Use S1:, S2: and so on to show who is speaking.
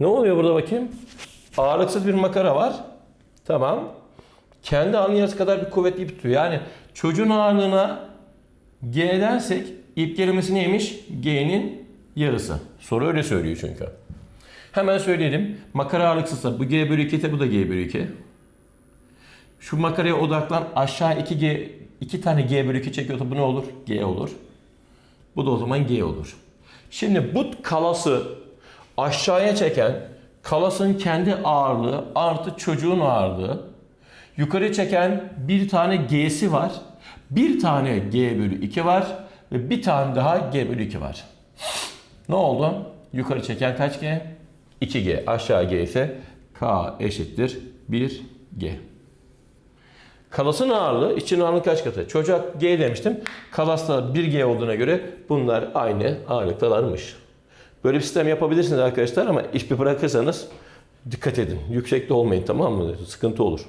S1: Ne oluyor burada bakayım? Ağırlıksız bir makara var. Tamam. Kendi ağırlığının yarısı kadar bir kuvvetli ip tutuyor. Yani çocuğun ağırlığına G dersek ip kelimesi neymiş? G'nin yarısı. Soru öyle söylüyor çünkü. Hemen söyleyelim. Makara ağırlıksızsa bu G bölü 2 ise bu da G bölü 2. Şu makaraya odaklan. Aşağı 2 G 2 tane G bölü 2 çekiyorsa bu ne olur? G olur. Bu da o zaman G olur. Şimdi bu kalası aşağıya çeken kalasın kendi ağırlığı artı çocuğun ağırlığı. Yukarı çeken bir tane G'si var. Bir tane G bölü 2 var. Ve bir tane daha G bölü 2 var. Ne oldu? Yukarı çeken kaç G? 2G. Aşağı G ise K eşittir 1G. Kalasın ağırlığı için ağırlığı kaç katı? Çocuk G demiştim. Kalas da 1G olduğuna göre bunlar aynı ağırlıktalarmış. Böyle bir sistem yapabilirsiniz arkadaşlar ama iş bir bırakırsanız dikkat edin. Yüksekte olmayın tamam mı? Sıkıntı olur.